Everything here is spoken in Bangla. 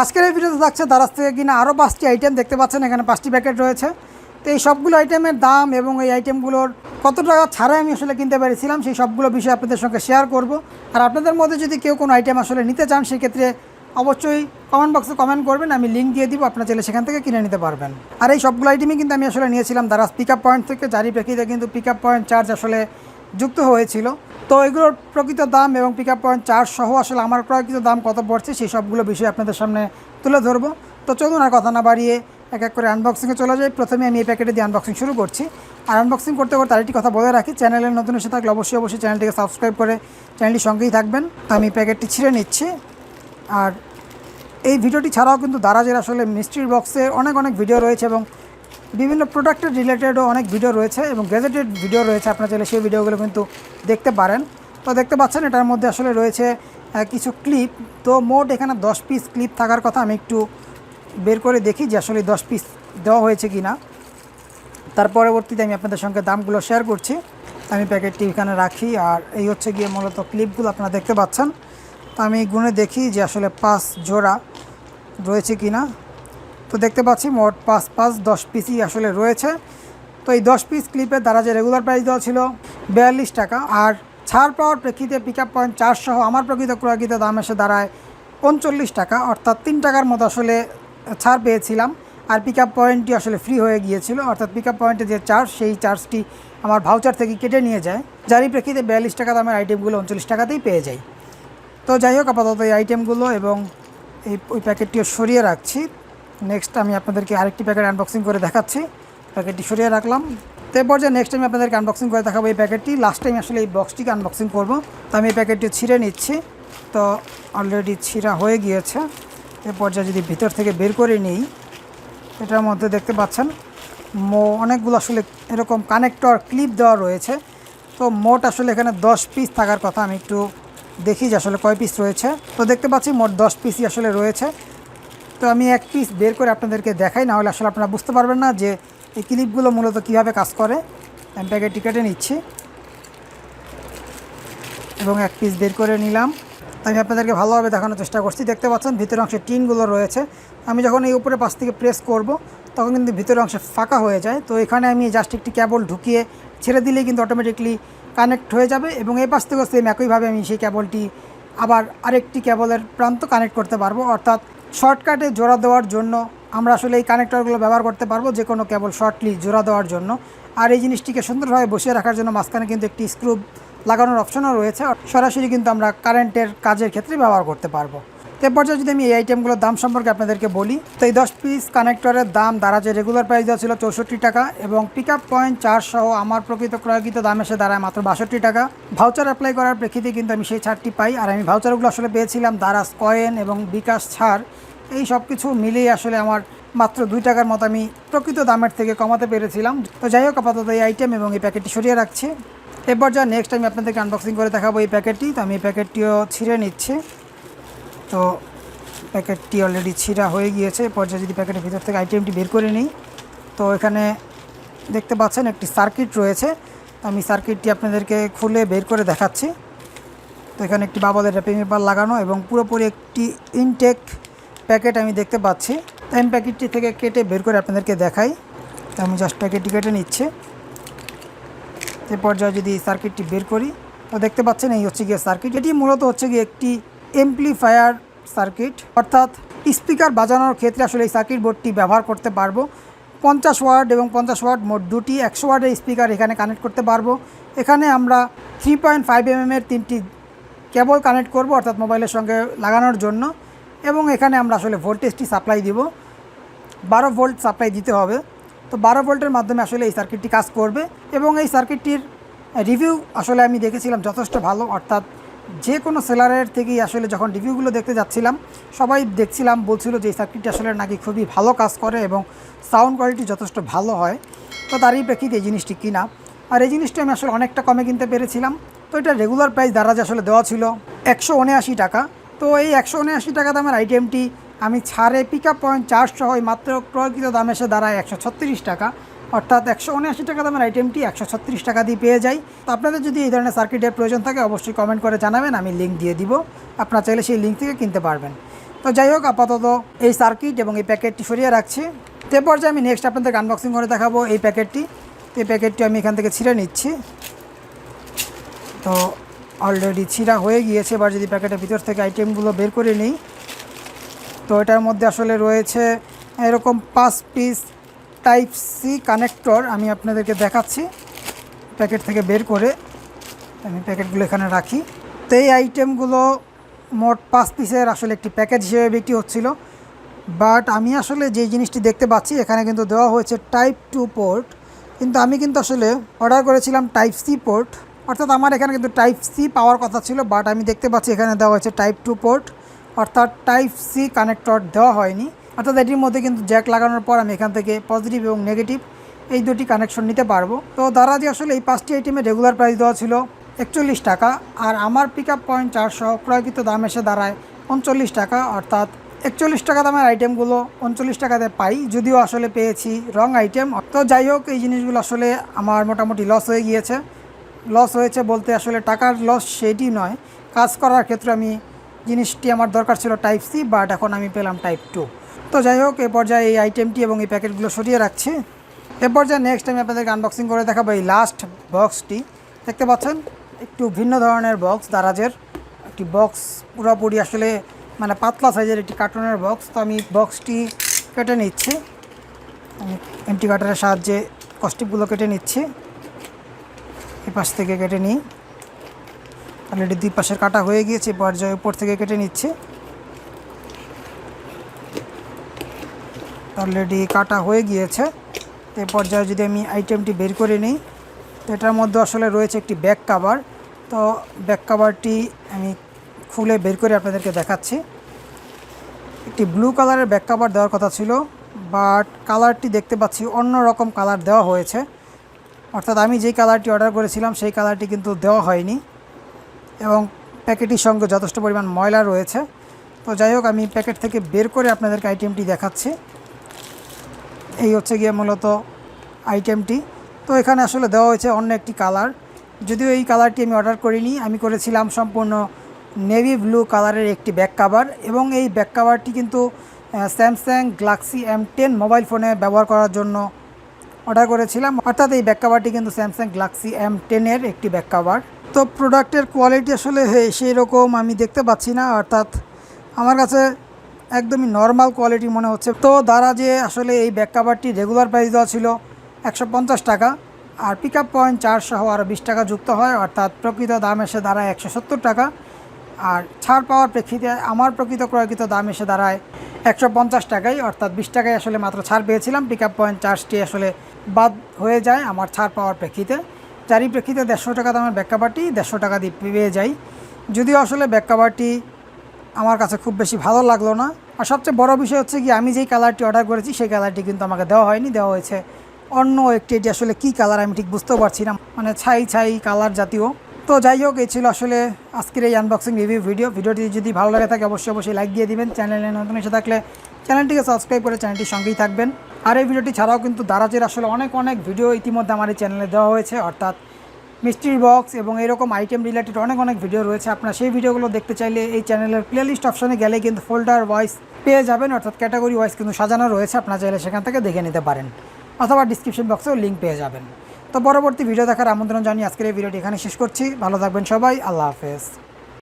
আজকের এই ভিডিওতে থাকছে দারাজ থেকে কিনা আরও পাঁচটি আইটেম দেখতে পাচ্ছেন। এখানে পাঁচটি প্যাকেট রয়েছে। তো এই সবগুলো আইটেমের দাম এবং এই আইটেমগুলোর কত টাকা ছাড়াই আমি আসলে কিনতে পেরেছিলাম, সেই সবগুলো বিষয় আপনাদের সঙ্গে শেয়ার করব। আর আপনাদের মধ্যে যদি কেউ কোনো আইটেম আসলে নিতে চান, সেক্ষেত্রে অবশ্যই কমেন্ট বক্সে কমেন্ট করবেন, আমি লিঙ্ক দিয়ে দিব, আপনার চাইলে সেখান থেকে কিনে নিতে পারবেন। আর এই সবগুলো আইটেমই কিন্তু আমি আসলে নিয়েছিলাম দারাজ পিক পয়েন্ট থেকে যারই প্রেক্ষিতে কিন্তু পিক পয়েন্ট চার্জ আসলে যুক্ত হয়েছিল। তো এগুলোর প্রকৃত দাম এবং পিক আপ পয়েন্ট চার্জ সহ আসলে আমার প্রকৃত দাম কত পড়ছে, সেই সবগুলো বিষয় আপনাদের সামনে তুলে ধরবো। তো চলুন আর কথা না বাড়িয়ে এক এক করে আনবক্সিংয়ে চলে যাই। প্রথমে আমি এই প্যাকেটে দিয়ে আনবক্সিং শুরু করছি। আর আনবক্সিং করতে করতে আরেকটি কথা বলে রাখি চ্যানেলের নতুন এসে থাকলে অবশ্যই অবশ্যই চ্যানেলটিকে সাবস্ক্রাইব করে চ্যানেলটির সঙ্গেই থাকবেন। তো আমি প্যাকেটটি ছিঁড়ে নিচ্ছি। আর এই ভিডিওটি ছাড়াও কিন্তু দারাজের আসলে মিস্ট্রির বক্সে অনেক অনেক ভিডিও রয়েছে এবং বিভিন্ন প্রোডাক্টের রিলেটেডও অনেক ভিডিও রয়েছে এবং গ্যাজেটেড ভিডিও রয়েছে। আপনারা চাইলে সেই ভিডিওগুলো কিন্তু দেখতে পারেন। তো দেখতে পাচ্ছেন, এটার মধ্যে আসলে রয়েছে কিছু ক্লিপ তো মোট এখানে দশ পিস ক্লিপ থাকার কথা আমি একটু বের করে দেখি যে আসলে দশ পিস দেওয়া হয়েছে কি না তার পরবর্তীতে আমি আপনাদের সঙ্গে দামগুলো শেয়ার করছি। আমি প্যাকেটটি এখানে রাখি আর এই হচ্ছে গিয়ে মূলত ক্লিপগুলো আপনারা দেখতে পাচ্ছেন। তো আমি গুনে দেখি যে আসলে পাঁচ জোড়া রয়েছে কি না তো দেখতে পাচ্ছি মোট পাঁচ পাঁচ, দশ পিসই আসলে রয়েছে। তো এই দশ পিস ক্লিপের দ্বারা যে রেগুলার প্রাইস দেওয়া ছিল বিয়াল্লিশ টাকা, আর ছাড় পাওয়ার প্রেক্ষিতে পিক আপ পয়েন্ট চার সহ আমার প্রকৃত ক্রয়কৃত দাম এসে দাঁড়ায় উনচল্লিশ টাকা, অর্থাৎ তিন টাকার মতো আসলে ছাড় পেয়েছিলাম। আর পিক আপ পয়েন্টটি আসলে ফ্রি হয়ে গিয়েছিল, অর্থাৎ পিক আপ পয়েন্টে যে চার্জ সেই চার্জটি আমার ভাউচার থেকে কেটে নিয়ে যায়, যারই প্রেক্ষিতে বিয়াল্লিশ টাকা দামের আইটেমগুলো উনচল্লিশ টাকাতেই পেয়ে যাই। তো যাই হোক, আপাতত এই আইটেমগুলো এবং এই, ওই প্যাকেটটিও সরিয়ে রাখছি। নেক্সট আমি আপনাদেরকে আরেকটি প্যাকেট আনবক্সিং করে দেখাচ্ছি। প্যাকেটটি সরিয়ে রাখলাম। তো এরপর যে নেক্সট আমি আপনাদেরকে আনবক্সিং করে দেখাবো এই প্যাকেটটি লাস্ট টাইম আসলে এই বক্সটিকে আনবক্সিং করব। তো আমি এই প্যাকেটটি ছিঁড়ে নিচ্ছি। তো অলরেডি ছিঁড়া হয়ে গিয়েছে। এরপর যা যদি ভিতর থেকে বের করে নিই, এটার মধ্যে দেখতে পাচ্ছেন, মো অনেকগুলো আসলে এরকম কানেক্টর ক্লিপ দেওয়া রয়েছে। তো মোট আসলে এখানে দশ পিস থাকার কথা আমি একটু দেখি যে আসলে কয় পিস রয়েছে। তো দেখতে পাচ্ছি মোট দশ পিসই আসলে রয়েছে। তো আমি এক পিস বের করে আপনাদেরকে দেখাই না হলে আসলে আপনারা বুঝতে পারবেন না যে এই ক্লিপগুলো মূলত কীভাবে কাজ করে। আমি প্যাকেটটি কেটে নিচ্ছি। এবং এক পিস বের করে নিলাম। আমি আপনাদেরকে ভালোভাবে দেখানোর চেষ্টা করছি। দেখতে পাচ্ছেন, ভিতরের অংশে টিনগুলো রয়েছে। আমি যখন এই উপরে পাশ থেকে প্রেস করব, তখন কিন্তু ভিতরের অংশে ফাঁকা হয়ে যায়। তো এখানে আমি জাস্ট একটি কেবল ঢুকিয়ে ছেড়ে দিলেই কিন্তু অটোমেটিকলি কানেক্ট হয়ে যাবে এবং এই পাশ থেকেও সেম একইভাবে আমি সেই কেবলটি আবার আরেকটি কেবলের প্রান্ত কানেক্ট করতে পারব। অর্থাৎ শর্টকাটে জোড়া দেওয়ার জন্য আমরা আসলে এই কানেক্টরগুলো ব্যবহার করতে পারব, যে কোনো কেবল শর্টলি জোড়া দেওয়ার জন্য। আর এই জিনিসটিকে সুন্দরভাবে বসিয়ে রাখার জন্য মাঝখানে কিন্তু একটি স্ক্রু লাগানোর অপশনও রয়েছে। সরাসরি কিন্তু আমরা কারেন্টের কাজের ক্ষেত্রে ব্যবহার করতে পারব। এরপর যদি আমি এই আইটেমগুলোর দাম সম্পর্কে আপনাদেরকে বলি, তো এই দশ পিস কানেক্টরের দাম দাঁড়াচ্ছে রেগুলার প্রাইস দেওয়া ছিল চৌষট্টি টাকা এবং পিক আপ পয়েন্ট চার্জ সহ আমার প্রকৃত ক্রয়কৃত দাম এসে দাঁড়ায় মাত্র বাষট্টি টাকা। ভাউচার অ্যাপ্লাই করার প্রেক্ষিতে কিন্তু আমি সেই ছাড়টি পাই আর আমি ভাউচারগুলো আসলে পেয়েছিলাম দারাজ কয়েন এবং বিকাশ ছাড়। এই সব কিছু মিলিয়ে আসলে আমার মাত্র দুই টাকার মতো আমি প্রকৃত দামের থেকে কমাতে পেরেছিলাম। তো যাই হোক, আপাতত এই আইটেম এবং এই প্যাকেটটি সরিয়ে রাখছি। এরপর যা নেক্সট আমি আপনাদেরকে আনবক্সিং করে দেখাবো এই প্যাকেটটি তো আমি এই প্যাকেটটিও ছিঁড়ে নিচ্ছি। তো প্যাকেটটি অলরেডি ছিঁড়া হয়ে গিয়েছে। এরপর যা যদি প্যাকেটের ভিতর থেকে আইটেমটি বের করে নিই, তো এখানে দেখতে পাচ্ছেন একটি সার্কিট রয়েছে। আমি সার্কিটটি আপনাদেরকে খুলে বের করে দেখাচ্ছি। তো এখানে একটি বাবলের র্যাপিং পেপার লাগানো এবং পুরোপুরি একটি ইনটেক প্যাকেট আমি দেখতে পাচ্ছি। আমি প্যাকেটটি থেকে কেটে বের করে আপনাদেরকে দেখাই। তো আমি জাস্ট প্যাকেটটি কেটে নিচ্ছি। এ পর্যায়ে যদি সার্কিটটি বের করি, তো দেখতে পাচ্ছেন এই হচ্ছে গিয়ে সার্কিট এটি মূলত হচ্ছে গিয়ে একটি এমপ্লিফায়ার সার্কিট অর্থাৎ স্পিকার বাজানোর ক্ষেত্রে আসলে এই সার্কিট বোর্ডটি ব্যবহার করতে পারব। পঞ্চাশ ওয়ার্ড এবং পঞ্চাশ ওয়ার্ড মোট দুটি, একশো ওয়ার্ডের স্পিকার এখানে কানেক্ট করতে পারব। এখানে আমরা থ্রি পয়েন্ট ফাইভ এর তিনটি কেবল কানেক্ট করব, অর্থাৎ মোবাইলের সঙ্গে লাগানোর জন্য। এবং এখানে আমরা আসলে ভোল্টেজটি সাপ্লাই দিব। বারো ভোল্ট সাপ্লাই দিতে হবে। তো বারো ভোল্টের মাধ্যমে আসলে এই সার্কিটটি কাজ করবে। এবং এই সার্কিটটির রিভিউ আসলে আমি দেখেছিলাম যথেষ্ট ভালো, অর্থাৎ যে কোনো সেলারের থেকেই আসলে যখন রিভিউগুলো দেখতে যাচ্ছিলাম, সবাই দেখছিলাম, বলছিল যে এই সার্কিটটি আসলে নাকি খুবই ভালো কাজ করে এবং সাউন্ড কোয়ালিটি যথেষ্ট ভালো হয়। তো তারই প্রেক্ষিতে এই জিনিসটি কিনা। আর এই জিনিসটি আমি আসলে অনেকটা কমে কিনতে পেরেছিলাম। তো এটা রেগুলার প্রাইস দ্বারা যে আসলে দেওয়া ছিল একশো উনআশি টাকা। তো এই একশো উনআশি টাকা দামের আইটেমটি আমি ছাড়ে পিক আপ পয়েন্ট চার্জ সহ মাত্র ক্রয়কৃত দাম এসে দাঁড়ায় একশো ছত্রিশ টাকা। অর্থাৎ একশো উনআশি টাকা দামের আইটেমটি একশো ছত্রিশ টাকা দিয়ে পেয়ে যাই। তো আপনাদের যদি এই ধরনের সার্কিটের প্রয়োজন থাকে, অবশ্যই কমেন্ট করে জানাবেন, আমি লিঙ্ক দিয়ে দিব। আপনারা চাইলে সেই লিঙ্ক থেকে কিনতে পারবেন। তো যাই হোক, আপাতত এই সার্কিট এবং এই প্যাকেটটি সরিয়ে রাখছি। এরপর যে আমি নেক্সট আপনাদের আনবক্সিং করে দেখাবো এই প্যাকেটটি তো এই প্যাকেটটি আমি এখান থেকে ছিঁড়ে নিচ্ছি। তো অলরেডি ছিঁড়া হয়ে গিয়েছে, এবার যদি প্যাকেটের ভিতর থেকে আইটেমগুলো বের করে নিই, তো এটার মধ্যে আসলে রয়েছে এরকম পাঁচ পিস টাইপ সি কানেক্টর আমি আপনাদেরকে দেখাচ্ছি প্যাকেট থেকে বের করে। আমি প্যাকেটগুলো এখানে রাখি। তো এই আইটেমগুলো মোট পাঁচ পিসের আসলে একটি প্যাকেজ হিসেবে বিক্রি হচ্ছিল। বাট আমি আসলে যে জিনিসটি দেখতে পাচ্ছি, এখানে কিন্তু দেওয়া হয়েছে টাইপ টু পোর্ট। কিন্তু আমি কিন্তু আসলে অর্ডার করেছিলাম টাইপ সি পোর্ট। অর্থাৎ আমার এখানে কিন্তু টাইপ সি পাওয়ার কথা ছিল, বাট আমি দেখতে পাচ্ছি এখানে দেওয়া হয়েছে টাইপ টু পোর্ট। অর্থাৎ টাইপ সি কানেক্টর দেওয়া হয়নি। অর্থাৎ এটির মধ্যে কিন্তু জ্যাক লাগানোর পর আমি এখান থেকে পজিটিভ এবং নেগেটিভ এই দুটি কানেকশন নিতে পারব। তো দারাজি আসলে এই পাঁচটি আইটেমের রেগুলার প্রাইস দেওয়া ছিল একচল্লিশ টাকা আর আমার পিক আপ পয়েন্ট চারশো ক্রয়কৃত দাম এসে দাঁড়ায় উনচল্লিশ টাকা অর্থাৎ একচল্লিশ টাকা দামের আইটেমগুলো উনচল্লিশ টাকাতে পাই, যদিও আসলে পেয়েছি রং আইটেম তো যাই হোক, এই জিনিসগুলো আসলে আমার মোটামুটি লস হয়ে গিয়েছে। লস হয়েছে বলতে আসলে টাকার লস সেটি নয়। কাজ করার ক্ষেত্রে আমি জিনিসটি আমার দরকার ছিল টাইপ সি বাট এখন আমি পেলাম টাইপ টু তো যাই হোক, এ পর্যায়ে এই আইটেমটি এবং এই প্যাকেটগুলো সরিয়ে রাখছি। এ পর্যায়ে নেক্সট আমি আপনাদেরকে আনবক্সিং করে দেখাবো এই লাস্ট বক্সটি দেখতে পাচ্ছেন? একটু ভিন্ন ধরনের বক্স দারাজের। একটি বক্স পুরোপুরি আসলে মানে পাতলা সাইজের একটি কার্টুনের বক্স তো আমি বক্সটি কেটে নিচ্ছি। এমটি কাটারের সাহায্যে কস্টিপগুলো কেটে নিচ্ছি। এই পাশ থেকে কেটে নিই। অলরেডি দুই পাশের কাটা হয়ে গিয়েছে পর্যায়ে উপর থেকে কেটে নিচ্ছি। অলরেডি কাটা হয়ে গিয়েছে। এই পর্যায়ে যদি আমি আইটেমটি বের করে নিই তো এটার মধ্যে আসলে রয়েছে একটি ব্যাক কাভার তো ব্যাক কাভারটি আমি খুলে বের করে আপনাদেরকে দেখাচ্ছি। একটি ব্লু কালারের ব্যাক কাভার দেওয়ার কথা ছিল বাট কালারটি দেখতে পাচ্ছি অন্য রকম কালার দেওয়া হয়েছে। অর্থাৎ আমি যেই কালারটি অর্ডার করেছিলাম, সেই কালারটি কিন্তু দেওয়া হয়নি। এবং প্যাকেটের সঙ্গে যথেষ্ট পরিমাণ ময়লা রয়েছে। তো যাই হোক, আমি প্যাকেট থেকে বের করে আপনাদেরকে আইটেমটি দেখাচ্ছি। এই হচ্ছে গিয়ে মূলত আইটেমটি তো এখানে আসলে দেওয়া হয়েছে অন্য একটি কালার যদিও এই কালারটি আমি অর্ডার করিনি, আমি করেছিলাম সম্পূর্ণ নেভি ব্লু কালারের একটি ব্যাক কাভার এবং এই ব্যাক কাভারটি কিন্তু Samsung Galaxy M ten mobile ফোনে ব্যবহার করার জন্য অর্ডার করেছিলাম। অর্থাৎ এই ব্যাক কাভারটি কিন্তু স্যামসাং গ্যালাক্সি এম টেনের একটি ব্যাক কাভার তো প্রোডাক্টের কোয়ালিটি আসলে সেই রকম আমি দেখতে পাচ্ছি না। অর্থাৎ আমার কাছে একদমই নর্মাল কোয়ালিটি মনে হচ্ছে। তো দ্বারা যে আসলে এই ব্যাক কাভারটি রেগুলার প্রাইস দেওয়া ছিল একশো পঞ্চাশ টাকা, আর পিক আপ পয়েন্ট চার সহ আরও বিশ টাকা যুক্ত হয়, অর্থাৎ প্রকৃত দাম এসে দাঁড়ায় একশো সত্তর টাকা। আর ছাড় পাওয়ার প্রেক্ষিতে আমার প্রকৃত ক্রয়কৃত দাম এসে দাঁড়ায় একশো পঞ্চাশ টাকায় অর্থাৎ বিশ টাকায় আসলে মাত্র ছাড় পেয়েছিলাম। পিক আপ পয়েন্ট চার্জটি আসলে বাদ হয়ে যায় আমার ছাড় পাওয়ার প্রেক্ষিতে। যারই প্রেক্ষিতে দেড়শো টাকা দামের ব্যাক কাভারটি দেড়শো টাকা দিয়ে পেয়ে যাই। যদিও আসলে ব্যাক কাভারটি আমার কাছে খুব বেশি ভালো লাগল না আর সবচেয়ে বড় বিষয় হচ্ছে কি আমি যেই কালারটি অর্ডার করেছি, সেই কালারটি কিন্তু আমাকে দেওয়া হয়নি, দেওয়া হয়েছে অন্য একটি, এটি আসলে কী কালার আমি ঠিক বুঝতেও পারছি না মানে ছাই ছাই কালার জাতীয়। তো যাই হোক, এই ছিল আসলে আজকের এই আনবক্সিং রিভিউ ভিডিও ভিডিওটি যদি ভালো লাগে থাকে, অবশ্যই অবশ্যই লাইক দিয়ে দিবেন। চ্যানেলে নতুন এসে থাকলে চ্যানেলটিকে সাবস্ক্রাইব করে চ্যানেলটির সঙ্গেই থাকবেন। আর এই ভিডিওটি ছাড়াও কিন্তু দারাজের আসলে অনেক অনেক ভিডিও ইতিমধ্যে আমার এই চ্যানেলে দেওয়া হয়েছে, অর্থাৎ মিস্ট্রি বক্স এবং এরকম আইটেম রিলেটেড অনেক অনেক ভিডিও রয়েছে। আপনার সেই ভিডিওগুলো দেখতে চাইলে এই চ্যানেলের প্লেলিস্ট অপশনে গেলে কিন্তু ফোল্ডার ওয়াইস পেয়ে যাবেন, অর্থাৎ ক্যাটাগরি ওয়াইস কিন্তু সাজানো রয়েছে। আপনার চাইলে সেখান থেকে দেখে নিতে পারেন অথবা ডিসক্রিপশন বক্সেও লিঙ্ক পেয়ে যাবেন। তো পরবর্তী ভিডিও দেখার আমন্ত্রণ জানিয়ে আজকের এই ভিডিওটি এখানে শেষ করছি। ভালো থাকবেন সবাই, আল্লাহ হাফেজ।